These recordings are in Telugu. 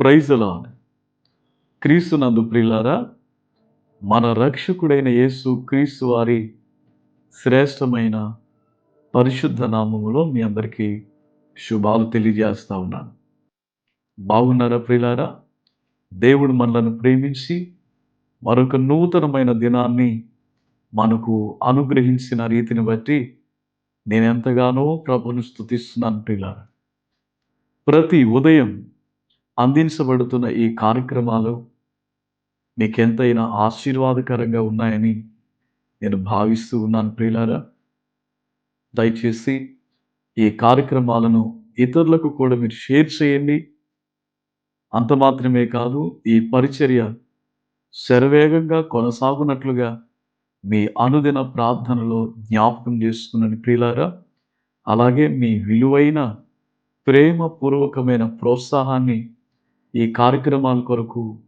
ప్రైజలా క్రీస్తునందు ప్రియులారా మన రక్షకుడైన యేసు క్రీస్తు వారి శ్రేష్టమైన పరిశుద్ధ నామములో మీ అందరికీ శుభాలు తెలియజేస్తా ఉన్నాను. బాగున్నారా ప్రియులారా? దేవుడు మనలను ప్రేమించి మరొక నూతనమైన దినాన్ని మనకు అనుగ్రహించిన రీతిని బట్టి నేను ఎంతగానో ప్రభును స్థుతిస్తున్నాను ప్రియులారా. ప్రతి ఉదయం అందించబడుతున్న ఈ కార్యక్రమాలు మీకెంతైనా ఆశీర్వాదకరంగా ఉన్నాయని నేను భావిస్తూ ఉన్నాను ప్రియులారా. దయచేసి ఈ కార్యక్రమాలను ఇతరులకు కూడా మీరు షేర్ చేయండి. అంత మాత్రమే కాదు ఈ పరిచర్య శరవేగంగా కొనసాగునట్లుగా మీ అనుదిన ప్రార్థనలో జ్ఞాపకం చేస్తున్నాను ప్రియులారా. అలాగే మీ విలువైన ప్రేమపూర్వకమైన ప్రోత్సాహాన్ని ఈ కార్యక్రమాల కొరకు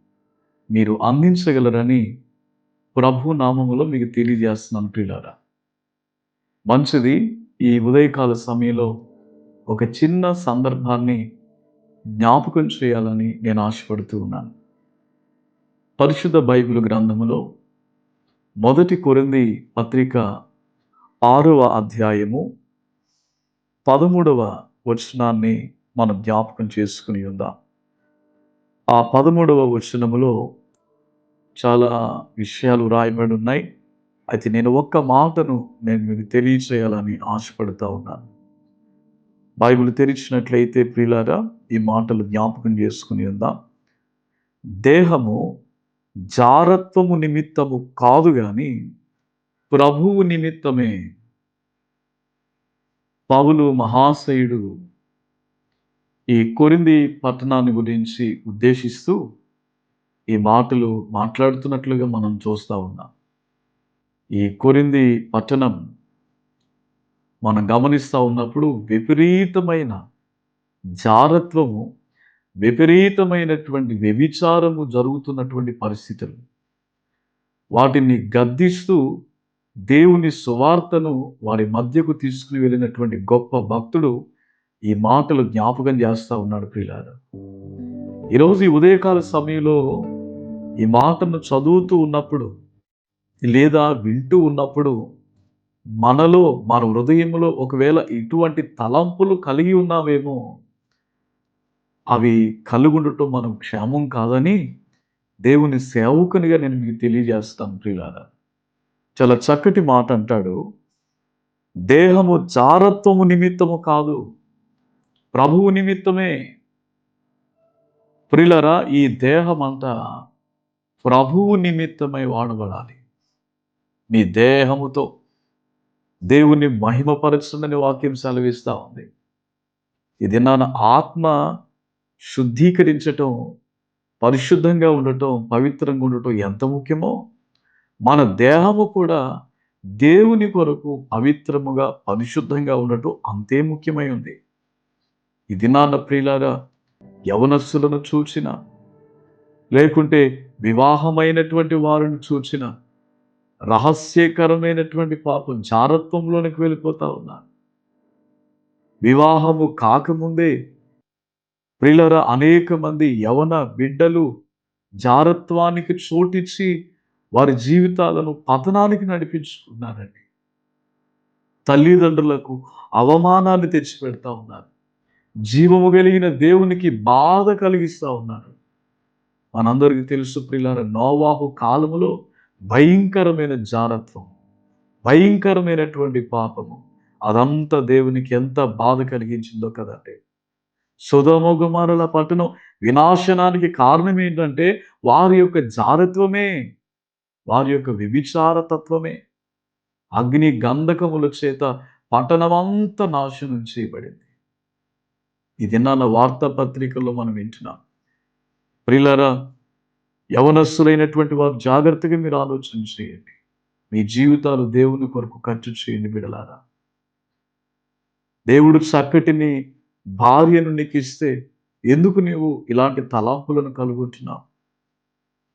మీరు అందించగలరని ప్రభు నామములో మీకు తెలియజేస్తున్నాను ప్రియులారా. మంచిది ఈ ఉదయకాల సమయంలో ఒక చిన్న సందర్భాన్ని జ్ఞాపకం చేయాలని నేను ఆశపడుతూ ఉన్నాను. పరిశుద్ధ బైబిల్ గ్రంథములో మొదటి కొరింది పత్రిక ఆరవ అధ్యాయము పదమూడవ వచనాన్ని మనం జ్ఞాపకం చేసుకుని ఉందాం. ఆ పదమూడవ వచనములో చాలా విషయాలు రాయబడి ఉన్నాయి. అయితే నేను ఒక్క మాటను నేను మీకు తెలియచేయాలని ఆశపడుతూ ఉన్నాను. బైబిల్ తెరిచినట్లయితే ప్రియులారా ఈ మాటలు జ్ఞాపకం చేసుకుని ఉందాం. దేహము జారత్వము నిమిత్తము కాదు కానీ ప్రభువు నిమిత్తమే. పౌలు మహాశయుడు ఈ కొరింది పట్టణాన్ని గురించి ఉద్దేశిస్తూ ఈ మాటలు మాట్లాడుతున్నట్లుగా మనం చూస్తూ ఉన్నాం. ఈ కొరింది పట్టణం మనం గమనిస్తూ ఉన్నప్పుడు విపరీతమైన జారత్వము విపరీతమైనటువంటి వ్యభిచారము జరుగుతున్నటువంటి పరిస్థితులు. వాటిని గద్దిస్తూ దేవుని సువార్తను వారి మధ్యకు తీసుకుని వెళ్ళినటువంటి గొప్ప భక్తుడు ఈ మాటలు జ్ఞాపకం చేస్తూ ఉన్నాడు ప్రియులారా. ఈరోజు ఈ ఉదయకాల సమయంలో ఈ మాటను చదువుతూ ఉన్నప్పుడు లేదా వింటూ ఉన్నప్పుడు మనలో మన హృదయంలో ఒకవేళ ఇటువంటి తలంపులు కలిగి ఉన్నావేమో అవి కలుగుండటం మనం క్షేమం కాదని దేవుని సేవకునిగా నేను మీకు తెలియజేస్తాను ప్రియులారా. చాలా చక్కటి మాట అంటాడు. దేహము జారత్వము నిమిత్తము కాదు. ప్రభువు నిమిత్తమే. ప్రిలరా ఈ దేహం అంతా ప్రభువు నిమిత్తమై వాడబడాలి. మీ దేహముతో దేవుని మహిమపరచుందని వాక్యం సెలవిస్తూ ఉంది. ఇది నా ఆత్మ శుద్ధీకరించటం పరిశుద్ధంగా ఉండటం పవిత్రంగా ఉండటం ఎంత ముఖ్యమో మన దేహము కూడా దేవుని కొరకు పవిత్రముగా పరిశుద్ధంగా ఉండటం అంతే ముఖ్యమై ఉంది. ఇది నాన్న ప్రియులారా యవనస్సులను చూచిన లేకుంటే వివాహమైనటువంటి వారిని చూచిన రహస్యకరమైనటువంటి పాపం జారత్వంలోనికి వెళ్ళిపోతా ఉన్నారు. వివాహము కాకముందే ప్రిలర అనేక మంది యవన బిడ్డలు జారత్వానికి చోటిచ్చి వారి జీవితాలను పతనానికి నడిపించుకున్నారండి. తల్లిదండ్రులకు అవమానాన్ని తెచ్చిపెడతా ఉన్నారు. జీవము కలిగిన దేవునికి బాధ కలిగిస్తూ ఉన్నారు మనందరికీ తెలుసు ప్రియులార నోవాహు కాలములో భయంకరమైన జారత్వం భయంకరమైనటువంటి పాపము. అదంతా దేవునికి ఎంత బాధ కలిగించిందో కదండి. సుధమోగుమారుల పట్టణం వినాశనానికి కారణం ఏంటంటే వారి యొక్క జారత్వమే వారి యొక్క విభిచార తత్వమే. అగ్ని గంధకముల చేత పట్టణమంతా నాశనం చేయబడింది. ఇది నాన్న వార్తాపత్రికల్లో మనం వింటున్నాం. ప్రియులరా యవనస్సులైనటువంటి వారు జాగ్రత్తగా మీరు ఆలోచన చేయండి. మీ జీవితాలు దేవుని కొరకు ఖర్చు చేయండి బిడలారా. దేవుడు చక్కటిని భార్యను నీకు ఇస్తే ఎందుకు నీవు ఇలాంటి తలాంపులను కలుగుతున్నావు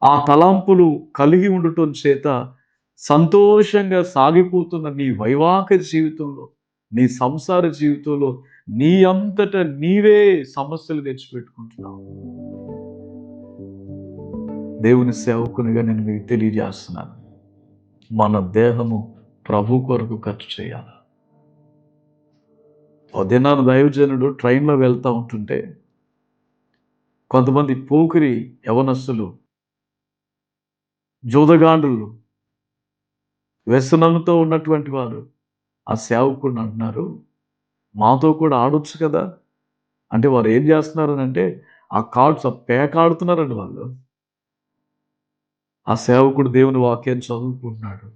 ఆ తలాంపులు కలిగి ఉండటం చేత సంతోషంగా సాగిపోతున్న నీ వైవాహిక జీవితంలో నీ సంసార జీవితంలో నీ అంతట నీవే సమస్యలు తెచ్చిపెట్టుకుంటున్నావు. దేవుని సేవకునిగా నేను మీకు తెలియజేస్తున్నాను. మన దేహము ప్రభు కొరకు ఖర్చు చేయాలి. ఓ దైవజనుడు ట్రైన్లో వెళ్తూ ఉంటుంటే కొంతమంది పోకిరి యవనస్సులు జూదగాండులు వ్యసనంతో ఉన్నటువంటి వారు ఆ సేవకుడిని అంటున్నారు మాతో కూడా ఆడొచ్చు కదా? అంటే వారు ఏం చేస్తున్నారని అంటే ఆ కార్డ్స్ ఆ పేక ఆడుతున్నారండి వాళ్ళు. ఆ సేవకుడు దేవుని వాక్యాన్ని చదువుకుంటున్నాడు.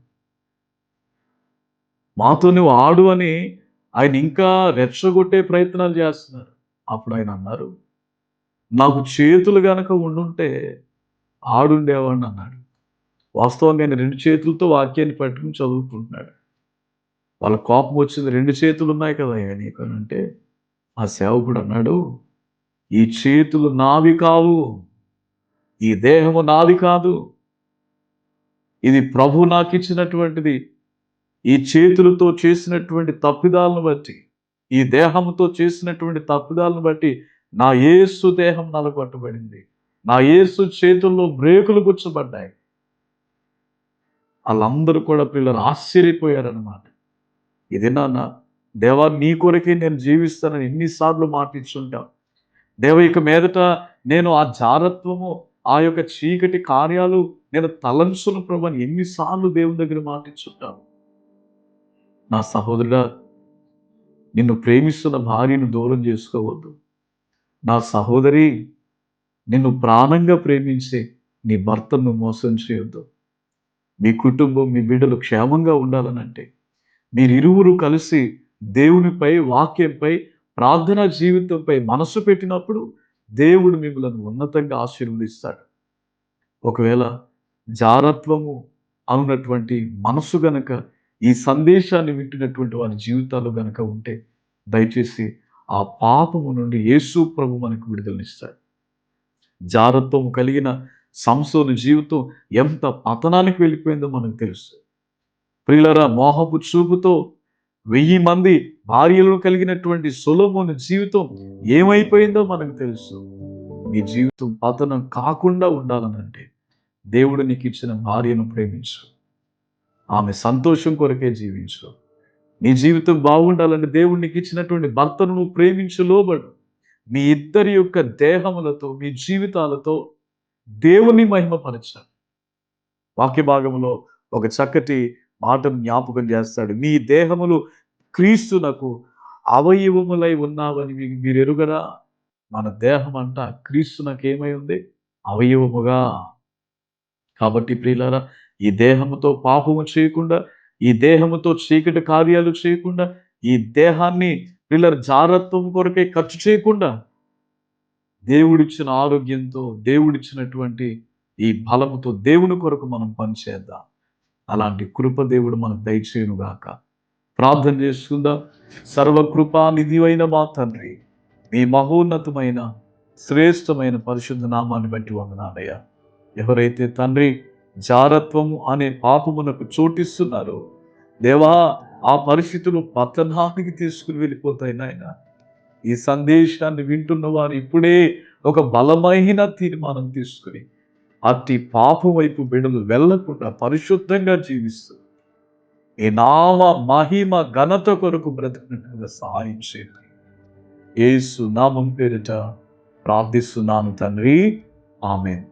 మాతో నువ్వు ఆడు అని ఆయన ఇంకా రెచ్చగొట్టే ప్రయత్నాలు చేస్తున్నారు. అప్పుడు ఆయన అన్నారు నాకు చేతులు గనక ఉండుంటే ఆడుండేవాడిని అన్నాడు. వాస్తవంగా ఆయన రెండు చేతులతో వాక్యాన్ని పట్టుకుని చదువుకుంటున్నాడు. వాళ్ళ కోపం వచ్చింది. రెండు చేతులు ఉన్నాయి కదా నీకు అని అంటే ఆ సేవకుడు అన్నాడు ఈ చేతులు నావి కావు ఈ దేహము నాది కాదు. ఇది ప్రభు నాకు ఇచ్చినటువంటిది ఈ చేతులతో చేసినటువంటి తప్పిదాలను బట్టి ఈ దేహంతో చేసినటువంటి తప్పిదాలను బట్టి నా యేసు దేహం నలగొట్టబడింది నా యేసు చేతుల్లో బ్రేకులు కూర్చోబడ్డాయి. వాళ్ళందరూ కూడా పిల్లలు ఆశ్చర్యపోయారనమాట ఇది నాన్న దేవా నీ కొరకే నేను జీవిస్తానని ఎన్నిసార్లు మాటించుంటాం దేవ ఇక మీదట నేను ఆ జారత్వము ఆ యొక్క చీకటి కార్యాలు నేను తలంచును ప్రభు ఎన్నిసార్లు దేవుని దగ్గర మాటించుంటాను నా సహోదరుడా నిన్ను ప్రేమిస్తున్న భార్యను దూరం చేసుకోవద్దు. నా సహోదరి నిన్ను ప్రాణంగా ప్రేమించే నీ భర్తను మోసం చేయొద్దు. మీ కుటుంబం మీ బిడ్డలు క్షేమంగా ఉండాలనంటే మీరిరువురు కలిసి దేవునిపై వాక్యంపై ప్రార్థన జీవితంపై మనసు పెట్టినప్పుడు దేవుడు మిమ్మల్ని ఉన్నతంగా ఆశీర్వదిస్తాడు. ఒకవేళ జారత్వము అన్నటువంటి మనసు గనక ఈ సందేశాన్ని వింటున్నటువంటి వారి జీవితాలు గనక ఉంటే దయచేసి ఆ పాపము నుండి యేసు ప్రభు మనకు విడుదలనిస్తాడు. జారత్వం కలిగిన సంసోని జీవితం ఎంత పతనానికి వెళ్ళిపోయిందో మనకు తెలుస్తుంది ప్రియులరా మోహపు చూపుతో వెయ్యి మంది భార్యలను కలిగినటువంటి సొలమోని జీవితం ఏమైపోయిందో మనకు తెలుసు. నీ జీవితం పతనం కాకుండా ఉండాలనంటే దేవుడు నీకు ఇచ్చిన భార్యను ప్రేమించు. ఆమె సంతోషం కొరకే జీవించు. నీ జీవితం బాగుండాలంటే దేవుడు నీకు ఇచ్చినటువంటి భర్తను నువ్వు ప్రేమించు లోబడు. మీ ఇద్దరి యొక్క దేహములతో మీ జీవితాలతో దేవుని మహిమపరచాలి వాక్య భాగంలో ఒక చక్కటి మాటను జ్ఞాపకం చేస్తాడు. మీ దేహములు క్రీస్తునకు అవయవములై ఉన్నావని మీకు మీరు ఎరుగరా మన దేహం అంట క్రీస్తునకు ఏమై ఉంది? అవయవముగా. కాబట్టి ప్రియులారా ఈ దేహముతో పాపము చేయకుండా ఈ దేహముతో చీకటి కార్యాలు చేయకుండా ఈ దేహాన్ని పిల్లల జారత్వం కొరకే ఖర్చు చేయకుండా దేవుడిచ్చిన ఆరోగ్యంతో దేవుడిచ్చినటువంటి ఈ బలముతో దేవుని కొరకు మనం పనిచేద్దాం అలాంటి కృప దేవుడు మనకు దయచేయునుగాక. ప్రార్థన చేసుకుందాం. సర్వకృపా నిధివైన మా తండ్రి మీ మహోన్నతమైన శ్రేష్టమైన పరిశుద్ధ నామాన్ని బట్టి వందనాలయ్యా. ఎవరైతే తండ్రి జారత్వము అనే పాపమునకు చోటిస్తున్నారో దేవా ఆ పరిస్థితులు పతనానికి తీసుకుని వెళ్ళిపోతాయి నాయన. ఈ సందేశాన్ని వింటున్న వారు ఇప్పుడే ఒక బలమైన తీర్మానం తీసుకుని అతి పాపం వైపు బిడలు వెళ్ళకుండా పరిశుద్ధంగా జీవిస్తూ ఈ నామ మహిమ ఘనత కొరకు బ్రతికినట్టుగా సహాయం చేయండి. ఏసు నామం పేరిట ప్రార్థిస్తున్నాను తండ్రి. ఆమెన్.